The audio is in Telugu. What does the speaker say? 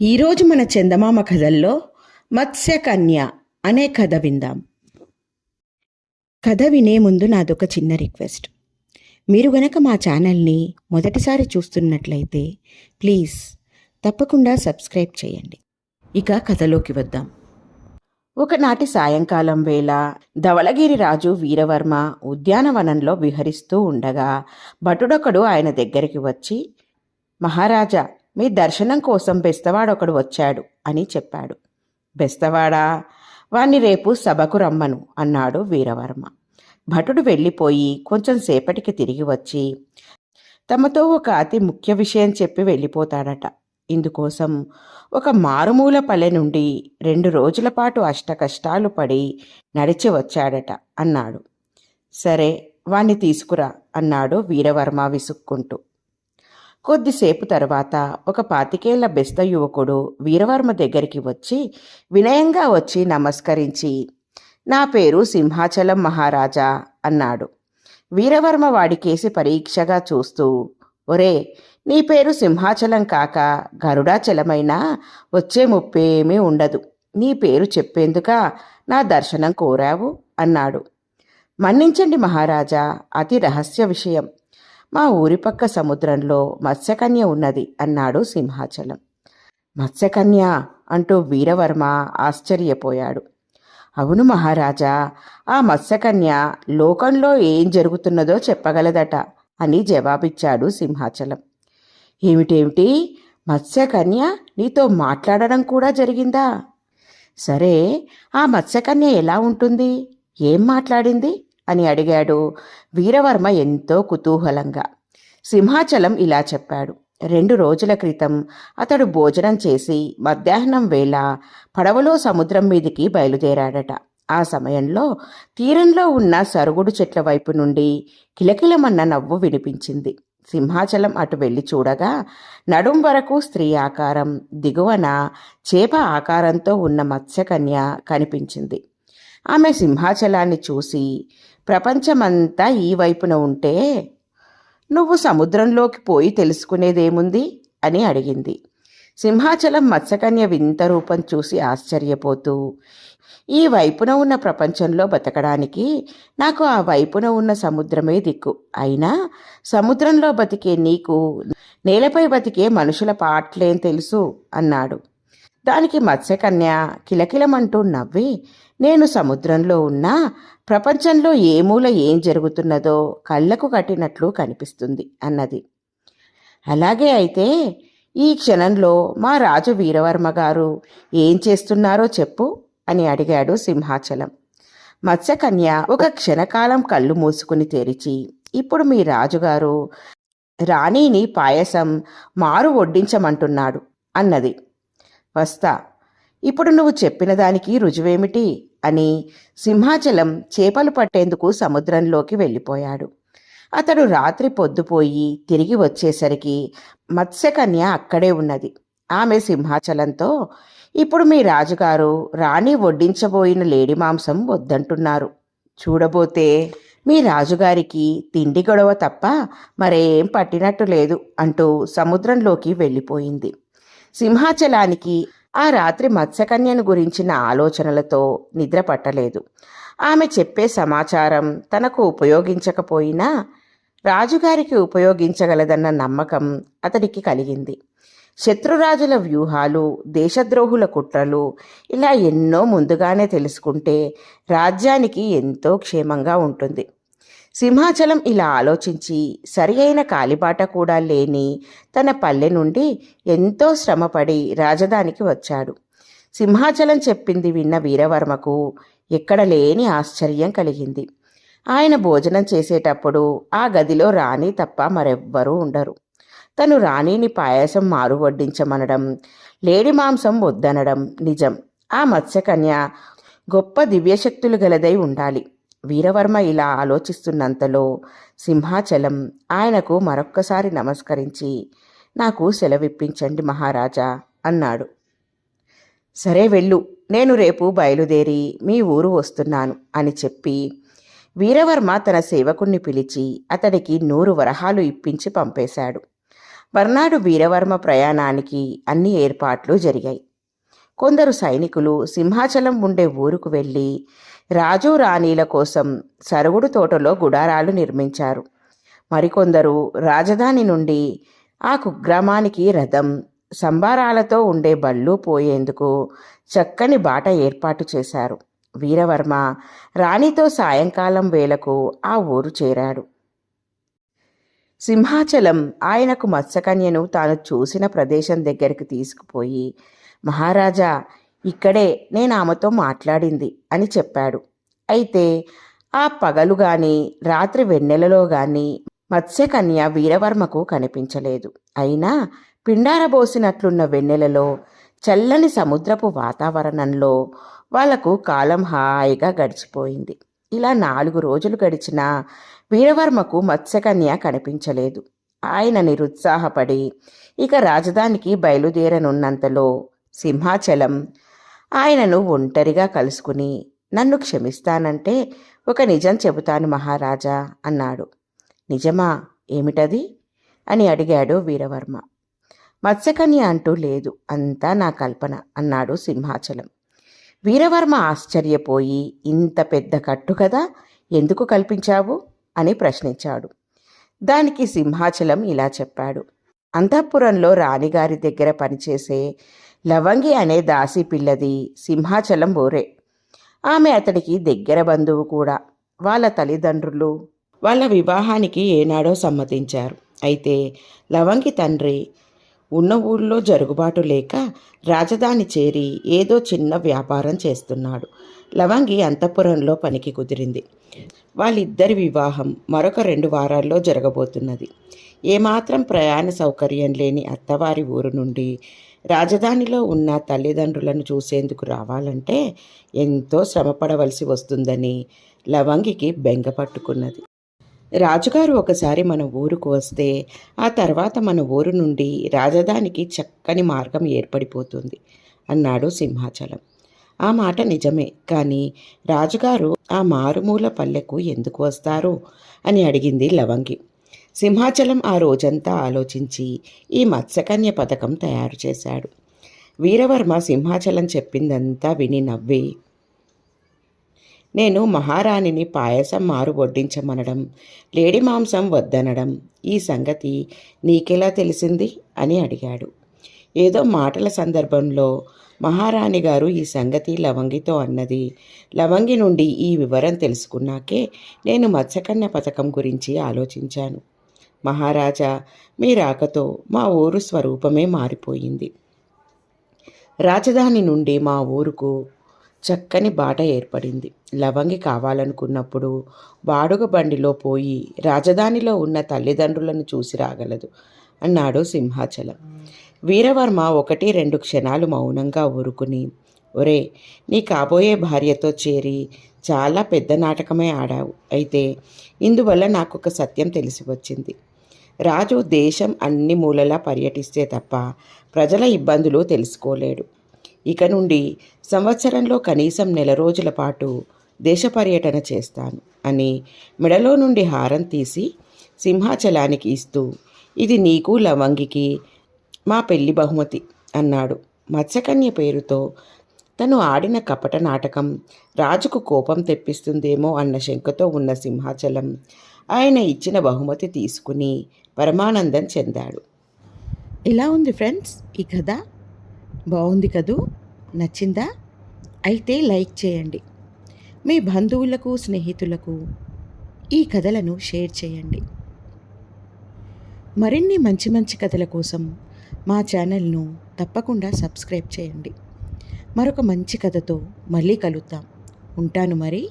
ఈరోజు మన చందమామ కథల్లో మత్స్యకన్య అనే కథ విందాం. కథ వినే ముందు నాదొక చిన్న రిక్వెస్ట్. మీరు గనక మా ఛానల్ని మొదటిసారి చూస్తున్నట్లయితే ప్లీజ్ తప్పకుండా సబ్స్క్రైబ్ చేయండి. ఇక కథలోకి వద్దాం. ఒకనాటి సాయంకాలం వేళ ధవళగిరి రాజు వీరవర్మ ఉద్యానవనంలో విహరిస్తూ ఉండగా భటుడొకడు ఆయన దగ్గరికి వచ్చి మహారాజా మీ దర్శనం కోసం బెస్తవాడొకడు వచ్చాడు అని చెప్పాడు. బెస్తవాడా వాణ్ణి రేపు సభకు రమ్మను అన్నాడు వీరవర్మ. భటుడు వెళ్ళిపోయి కొంచెం సేపటికి తిరిగి వచ్చి తమతో ఒక అతి ముఖ్య విషయం చెప్పి వెళ్ళిపోతాడట. ఇందుకోసం ఒక మారుమూల పల్లె నుండి రెండు రోజుల పాటు అష్టకష్టాలు పడి నడిచి వచ్చాడట అన్నాడు. సరే వాణ్ణి తీసుకురా అన్నాడు వీరవర్మ విసుక్కుంటూ. కొద్దిసేపు తర్వాత ఒక పాతికేళ్ళ బెస్త యువకుడు వీరవర్మ దగ్గరికి వచ్చి వినయంగా వచ్చి నమస్కరించి నా పేరు సింహాచలం మహారాజా అన్నాడు. వీరవర్మ వాడికేసి పరీక్షగా చూస్తూ ఒరే నీ పేరు సింహాచలం కాక గరుడాచలమైనా వచ్చే ముప్పేమీ ఉండదు. నీ పేరు చెప్పేందుక నా దర్శనం కోరావు అన్నాడు. మన్నించండి మహారాజా అతి రహస్య విషయం. మా ఊరి పక్క సముద్రంలో మత్స్యకన్య ఉన్నది అన్నాడు సింహాచలం. మత్స్యకన్య అంటూ వీరవర్మ ఆశ్చర్యపోయాడు. అవును మహారాజా ఆ మత్స్యకన్య లోకంలో ఏం జరుగుతున్నదో చెప్పగలదట అని జవాబిచ్చాడు సింహాచలం. ఏమిటేమిటి? మత్స్యకన్య నీతో మాట్లాడడం కూడా జరిగిందా? సరే ఆ మత్స్యకన్య ఎలా ఉంటుంది? ఏం మాట్లాడింది? అని అడిగాడు. వీరవర్మ ఎంతో కుతూహలంగా. సింహాచలం ఇలా చెప్పాడు. రెండు రోజుల క్రితం అతడు భోజనం చేసి మధ్యాహ్నం వేళ పడవలో సముద్రం మీదికి బయలుదేరాడట. ఆ సమయంలో తీరంలో ఉన్న సరుగుడు చెట్ల వైపు నుండి కిలకిలమన్న నవ్వు వినిపించింది. సింహాచలం అటు వెళ్ళి చూడగా నడుం వరకు స్త్రీ ఆకారం దిగువన చేప ఆకారంతో ఉన్న మత్స్యకన్య కనిపించింది. ఆమె సింహాచలాన్ని చూసి ప్రపంచమంతా ఈ వైపున ఉంటే నువ్వు సముద్రంలోకి పోయి తెలుసుకునేదేముంది? అని అడిగింది. సింహాచలం మత్స్యకన్య వింత రూపం చూసి ఆశ్చర్యపోతూ ఈ వైపున ఉన్న ప్రపంచంలో బతకడానికి నాకు ఆ వైపున ఉన్న సముద్రమే దిక్కు. అయినా సముద్రంలో బతికే నీకు నేలపై బతికే మనుషుల పాటలేం తెలుసు? అన్నాడు. దానికి మత్స్యకన్య కిలకిలమంటూ నవ్వి నేను సముద్రంలో ఉన్నా ప్రపంచంలో ఏ మూల ఏం జరుగుతున్నదో కళ్ళకు కట్టినట్లు కనిపిస్తుంది అన్నది. అలాగే అయితే ఈ క్షణంలో మా రాజు వీరవర్మ గారు ఏం చేస్తున్నారో చెప్పు అని అడిగాడు సింహాచలం. మత్స్యకన్య ఒక క్షణకాలం కళ్ళు మూసుకుని తెరిచి ఇప్పుడు మీ రాజుగారు రాణిని పాయసం మారు వడ్డించమంటున్నాడు అన్నది. వస్తా. ఇప్పుడు నువ్వు చెప్పిన దానికి రుజువేమిటి? అని సింహాచలం చేపలు పట్టేందుకు సముద్రంలోకి వెళ్ళిపోయాడు. అతడు రాత్రి పొద్దుపోయి తిరిగి వచ్చేసరికి మత్స్యకన్య అక్కడే ఉన్నది. ఆమె సింహాచలంతో ఇప్పుడు మీ రాజుగారు రాణి వడ్డించబోయిన లేడి మాంసం వద్దంటున్నారు. చూడబోతే మీ రాజుగారికి తిండి గొడవ తప్ప మరేం పట్టినట్టు లేదు అంటూ సముద్రంలోకి వెళ్ళిపోయింది. సింహాచలానికి ఆ రాత్రి మత్స్యకన్యను గురించిన ఆలోచనలతో నిద్ర పట్టలేదు. ఆమె చెప్పే సమాచారం తనకు ఉపయోగించకపోయినా రాజుగారికి ఉపయోగించగలదన్న నమ్మకం అతడికి కలిగింది. శత్రురాజుల వ్యూహాలు దేశద్రోహుల కుట్రలు ఇలా ఎన్నో ముందుగానే తెలుసుకుంటే రాజ్యానికి ఎంతో క్షేమంగా ఉంటుంది. సింహాచలం ఇలా ఆలోచించి సరి అయిన కాలిబాట కూడా లేని తన పల్లె నుండి ఎంతో శ్రమపడి రాజధానికి వచ్చాడు. సింహాచలం చెప్పింది విన్న వీరవర్మకు ఎక్కడ లేని ఆశ్చర్యం కలిగింది. ఆయన భోజనం చేసేటప్పుడు ఆ గదిలో రాణి తప్ప మరెవ్వరూ ఉండరు. తను రాణిని పాయసం మారు వడ్డించమనడం లేడి మాంసం వద్దనడం నిజం. ఆ మత్స్యకన్య గొప్ప దివ్యశక్తులు గలదై ఉండాలి. వీరవర్మ ఇలా ఆలోచిస్తున్నంతలో సింహాచలం ఆయనకు మరొక్కసారి నమస్కరించి నాకు సెలవిప్పించండి మహారాజా అన్నాడు. సరే వెళ్ళు నేను రేపు బయలుదేరి మీ ఊరు వస్తున్నాను అని చెప్పి వీరవర్మ తన సేవకుణ్ణి పిలిచి అతడికి నూరు వరహాలు ఇప్పించి పంపేశాడు. మర్నాడు వీరవర్మ ప్రయాణానికి అన్ని ఏర్పాట్లు జరిగాయి. కొందరు సైనికులు సింహాచలం ఉండే ఊరుకు వెళ్ళి రాజు రాణీల కోసం సరుగుడు తోటలో గుడారాలు నిర్మించారు. మరికొందరు రాజధాని నుండి ఆ కుగ్రామానికి రథం సంబారాలతో ఉండే బళ్ళు పోయేందుకు చక్కని బాట ఏర్పాటు చేశారు. వీరవర్మ రాణితో సాయంకాలం వేళకు ఆ ఊరు చేరాడు. సింహాచలం ఆయనకు మత్స్యకన్యను తాను చూసిన ప్రదేశం దగ్గరికి తీసుకుపోయి మహారాజా ఇక్కడే నేను ఆమెతో మాట్లాడింది అని చెప్పాడు. అయితే ఆ పగలు గాని రాత్రి వెన్నెలలో గాని మత్స్యకన్య వీరవర్మకు కనిపించలేదు. అయినా పిండారబోసినట్లున్న వెన్నెలలో చల్లని సముద్రపు వాతావరణంలో వాళ్ళకు కాలం హాయిగా గడిచిపోయింది. ఇలా నాలుగు రోజులు గడిచినా వీరవర్మకు మత్స్యకన్య కనిపించలేదు. ఆయన నిరుత్సాహపడి ఇక రాజధానికి బయలుదేరనున్నంతలో సింహాచలం. ఆయనను ఒంటరిగా కలుసుకుని నన్ను క్షమిస్తానంటే ఒక నిజం చెబుతాను మహారాజా అన్నాడు. నిజమా? ఏమిటది? అని అడిగాడు వీరవర్మ. మత్స్యకన్య అంటూ లేదు అంతా నా కల్పన అన్నాడు సింహాచలం. వీరవర్మ ఆశ్చర్యపోయి ఇంత పెద్ద కట్టు కదా ఎందుకు కల్పించావు? అని ప్రశ్నించాడు. దానికి సింహాచలం ఇలా చెప్పాడు. అంతఃపురంలో రాణిగారి దగ్గర పనిచేసే లవంగి అనే దాసి పిల్లది సింహాచలం బోరే ఆమె అతడికి దగ్గర బంధువు కూడా. వాళ్ళ తల్లిదండ్రులు వాళ్ళ వివాహానికి ఏనాడో సమ్మతించారు. అయితే లవంగి తండ్రి ఉన్న ఊళ్ళో జరుగుబాటు లేక రాజధాని చేరి ఏదో చిన్న వ్యాపారం చేస్తున్నాడు. లవంగి అంతఃపురంలో పనికి కుదిరింది. వాళ్ళిద్దరి వివాహం మరొక రెండు వారాల్లో జరగబోతున్నది. ఏమాత్రం ప్రయాణ సౌకర్యం లేని అత్తవారి ఊరు నుండి రాజధానిలో ఉన్న తల్లిదండ్రులను చూసేందుకు రావాలంటే ఎంతో శ్రమపడవలసి వస్తుందని లవంగికి బెంగ పట్టుకున్నది. రాజుగారు ఒకసారి మన ఊరుకు వస్తే ఆ తర్వాత మన ఊరు నుండి రాజధానికి చక్కని మార్గం ఏర్పడిపోతుంది అన్నాడు సింహాచలం. ఆ మాట నిజమే కానీ రాజుగారు ఆ మారుమూల పల్లెకు ఎందుకు వస్తారు అని అడిగింది లవంగి. సింహాచలం ఆ రోజంతా ఆలోచించి ఈ మత్స్యకన్య పథకం తయారు చేశాడు. వీరవర్మ సింహాచలం చెప్పిందంతా విని నవ్వి నేను మహారాణిని పాయసం మారు వడ్డించమనడం లేడి మాంసం వద్దనడం ఈ సంగతి నీకెలా తెలిసింది? అని అడిగాడు. ఏదో మాటల సందర్భంలో మహారాణి గారు ఈ సంగతి లవంగితో అన్నది లవంగి నుండి ఈ వివరం తెలుసుకున్నాకే నేను మత్స్యకన్య పథకం గురించి ఆలోచించాను. మహారాజా మీ రాకతో మా ఊరు స్వరూపమే మారిపోయింది. రాజధాని నుండి మా ఊరుకు చక్కని బాట ఏర్పడింది. లవంగి కావాలనుకున్నప్పుడు బాడుగ బండిలో పోయి రాజధానిలో ఉన్న తల్లిదండ్రులను చూసి రాగలదు అన్నాడు సింహాచలం. వీరవర్మ ఒకటి రెండు క్షణాలు మౌనంగా ఊరుకుని ఒరే నీ కాబోయే భార్యతో చేరి చాలా పెద్ద నాటకమే ఆడావు. అయితే ఇందువల్ల నాకు ఒక సత్యం తెలిసి వచ్చింది. రాజు దేశం అన్ని మూలలా పర్యటిస్తే తప్ప ప్రజల ఇబ్బందులు తెలుసుకోలేడు. ఇక నుండి సంవత్సరంలో కనీసం నెల రోజుల పాటు దేశ పర్యటన చేస్తాను అని మెడలో నుండి హారం తీసి సింహాచలానికి ఇస్తూ ఇది నీకు లవంగికి మా పెళ్ళి బహుమతి అన్నాడు. మత్స్యకన్య పేరుతో తను ఆడిన కపట నాటకం రాజుకు కోపం తెప్పిస్తుందేమో అన్న శంకతో ఉన్న సింహాచలం ఆయన ఇచ్చిన బహుమతి తీసుకుని పరమానందం చెందాడు. ఇలా ఉంది ఫ్రెండ్స్ ఈ కథ? బాగుంది కదూ? నచ్చిందా? అయితే లైక్ చేయండి. మీ బంధువులకు స్నేహితులకు ఈ కథలను షేర్ చేయండి. మరిన్ని మంచి మంచి కథల కోసం మా ఛానల్ను తప్పకుండా సబ్స్క్రైబ్ చేయండి. మరొక మంచి కథతో మళ్ళీ కలుద్దాం. ఉంటాను మరి.